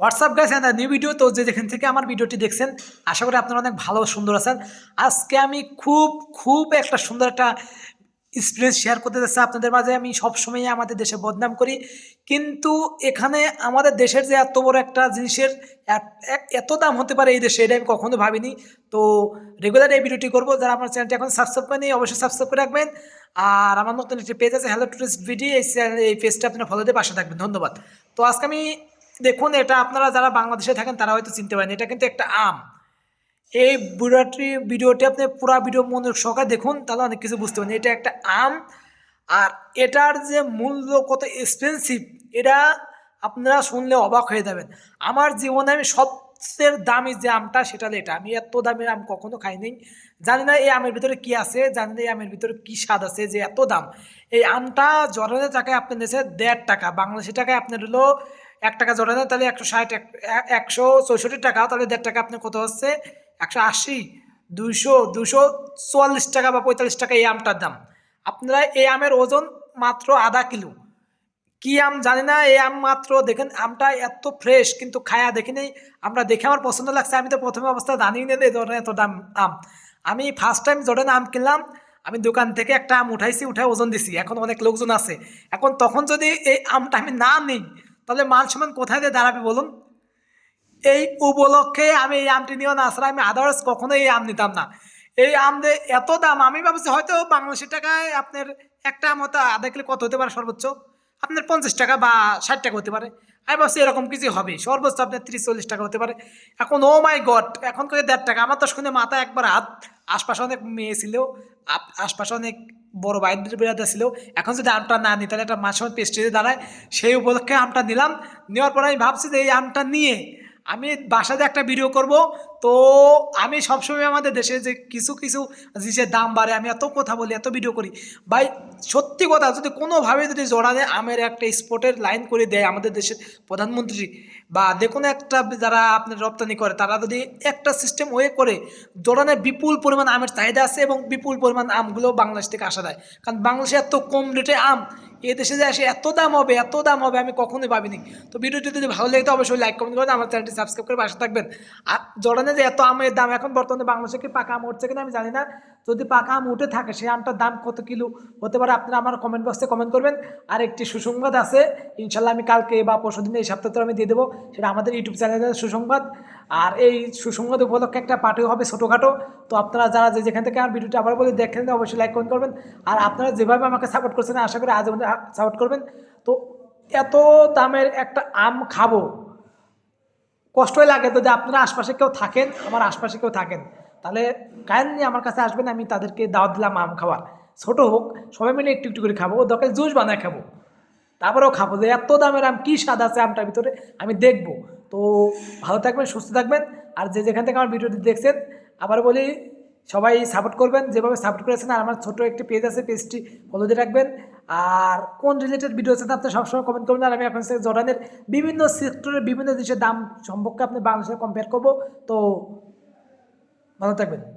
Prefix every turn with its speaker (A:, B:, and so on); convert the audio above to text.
A: WhatsApp guys and new video তো যে যেখান থেকে আমার ভিডিওটি দেখছেন, আশা করি আপনারা অনেক ভালো সুন্দর আছেন। আজকে আমি খুব খুব একটা সুন্দর একটা এক্সপিরিয়েন্স শেয়ার করতে যাচ্ছি। আপনাদের মাঝে আমি সবসময় আমাদের দেশে বদনাম করি। কিন্তু এখানে আমাদের দেশের যে এত বড় একটা জিনিসের এত- দাম হতে পারে এই দেশে, এটা আমি কখনো ভাবিনি। তো রেগুলার এই ভিডিওটি করব। যারা আমার চ্যানেলটি এখন সাবস্ক্রাইব করেনি অবশ্যই সাবস্ক্রাইব করে রাখবেন। আর আমার নতুন একটি পেজ আছে হ্যালো টুরিস্ট ভিডিও এই চ্যানেল এই পেজটা আপনারা ফলো দিয়ে পাশে থাকবেন। ধন্যবাদ। তো আজকে আমি দেখুন, এটা আপনারা যারা বাংলাদেশে থাকেন, তারা হয়তো চিনতে পারেন। এটা কিন্তু একটা আম। এই ভিডিওটি ভিডিওটি আপনি পুরা ভিডিও মনে সহকারে দেখুন, তাহলে অনেক কিছু বুঝতে পারেন এটা একটা আম, আর এটার যে মূল্য কত এক্সপেন্সিভ এটা আপনারা শুনলে অবাক হয়ে যাবেন। আমার জীবনে আমি সবচেয়ে দামি যে আমটা, সেটা এটা। আমি এত দামের আম কখনো খাইনি জানি না এই আমের ভিতরে কি আছে, জানি না এই আমের ভিতরে কি স্বাদ আছে, যে এত দাম। এই আমটা জরানের টাকায় আপনার দেশে দেড় টাকা, বাংলাদেশি টাকায় আপনার হলো এক টাকা জরানের তাহলে একশো ষাট একশো চৌষট্টি টাকা, তাহলে দেড় টাকা আপনার কত হচ্ছে? একশো আশি, দুইশো দুশো চুয়াল্লিশ টাকা বা পঁয়তাল্লিশ টাকা এই আমটার দাম। আপনারা এই আমের ওজন মাত্র আধা কিলো। কি আম জানি না, এই আম মাত্র দেখেন আমটা এত ফ্রেশ কিন্তু খায়া দেখিনি আমরা দেখে আমার পছন্দ লাগছে, আমি তো প্রথমে অবস্থায় জানি না যে ধরনের এত দাম আম। আমি ফার্স্ট টাইম জর্ডান আম কিনলাম, আমি দোকান থেকে একটা আম উঠাইছি উঠাই ওজন দিছি, এখন অনেক লোকজন আছে। এখন তখন যদি এই আমটা আমি না নিই তাহলে মান সম্মান কোথায় দিয়ে দাঁড়াবে বলুন? এই উপলক্ষে আমি এই আমটি নিয়েও না, আসলে আমি আদার্স কখনো এই আম নিতাম না। এই আম এত দাম, আমি ভাবছি হয়তো বাংলাদেশের টাকায় আপনার একটা আম আধা কিলো কত হতে পারে সর্বোচ্চ? আপনার পঞ্চাশ টাকা বা ষাট টাকা হতে পারে। আমি ভাবছি এরকম কিছু হবে। সর্বোচ্চ আপনার তিরিশ, চল্লিশ টাকা হতে পারে। এখন ও মাই গড এখন করে দেড় টাকা? আমার তো শুনে মাথা একবার হাত। আশপাশে অনেক মেয়ে ছিল আশপাশে অনেক বড় বাইরের বেড়াতে ছিল এখন যদি আমটা না নিই, তাহলে একটা মাছ পেস্টিতে দাঁড়ায়। সেই উপলক্ষে আমটা নিলাম। নেওয়ার পরে আমি ভাবছি যে এই আমটা নিয়ে আমি বাসাতে একটা ভিডিও করব। তো আমি সবসময় আমাদের দেশে যে কিছু কিছু জিনিসের দাম বাড়ে, আমি এত কথা বলি, এত ভিডিও করি। ভাই, সত্যি কথা, যদি কোনোভাবে যদি জোড়ানে আমের একটা স্পটের লাইন করে দেয় আমাদের দেশের প্রধানমন্ত্রী বা যে কোনো একটা যারা আপনার রপ্তানি করে, তারা যদি একটা সিস্টেম ওয়ে করে জোড়ানে বিপুল পরিমাণ আমের চাহিদা আছে এবং বিপুল পরিমাণ আমগুলো বাংলাদেশ থেকে আসা দেয় কারণ বাংলাদেশে এত কম রেটে আম, এ দেশে যে আসে এত দাম হবে, এত দাম হবে, আমি কখনোই ভাবিনি। তো ভিডিওটি যদি ভালো লাগে তো অবশ্যই লাইক কমেন্ট করবেন আমার চ্যানেলটি সাবস্ক্রাইব করে পাশে থাকবেন। আর জর্ডানে যে এত আমের দাম, এখন বর্তমানে বাংলাদেশে কি পাকা আম উঠছে কিনা আমি জানি না। যদি পাকা আম উঠে থাকে, সেই আমটার দাম কত কিলো হতে পারে আপনারা আমার কমেন্ট বক্সে কমেন্ট করবেন। আর একটি সুসংবাদ আছে, ইনশাল্লাহ আমি কালকে বা পরশু দিনে এই সপ্তাহে আমি দিয়ে দেবো, সেটা আমাদের ইউটিউব চ্যানেলের সুসংবাদ। আর এই সুসংবাদ উপলক্ষে একটা পার্টিও হবে ছোটোখাটো, তো আপনারা যারা যে যেখান থেকে আমার ভিডিওটা আবার বলে, দেখেন অবশ্যই লাইক কমেন্ট করবেন। আর আপনারা যেভাবে আমাকে সাপোর্ট করছেন, আশা করি আজ সাপোর্ট করবেন। তো এত দামের একটা আম খাব কষ্টই লাগে যদি আপনারা আশপাশে কেউ থাকেন, আমার আশপাশে কেউ থাকেন, তাহলে কাইন্ডলি আমার কাছে আসবেন, আমি তাদেরকে দাওয়াত দিলাম আম খাওয়ার। ছোটো হোক, সবাই মিলে একটু একটু করে খাব দরকার জুস বানায় খাব। তারপরেও খাব, যে এত দামের আম, কী স্বাদ আছে আমটার ভিতরে, আমি দেখব। তো ভালো থাকবেন, সুস্থ থাকবেন, আর যে যেখান থেকে আমার ভিডিওটি দেখছেন, আবার বলি, সবাই সাপোর্ট করবেন, যেভাবে সাপোর্ট করেছেন, আর আমার ছোটো একটি পেজ আছে পেজটি ফলো দিয়ে রাখবেন। আর কোন রিলেটেড ভিডিও আছে আপনি সবসময় কমেন্ট করবেন। আর আমি আপনার সাথে জর্ডানের বিভিন্ন সেক্টরের বিভিন্ন দেশের দাম সম্পর্কে আপনি বাংলাদেশে কম্পেয়ার করব। তো ভালো থাকবেন।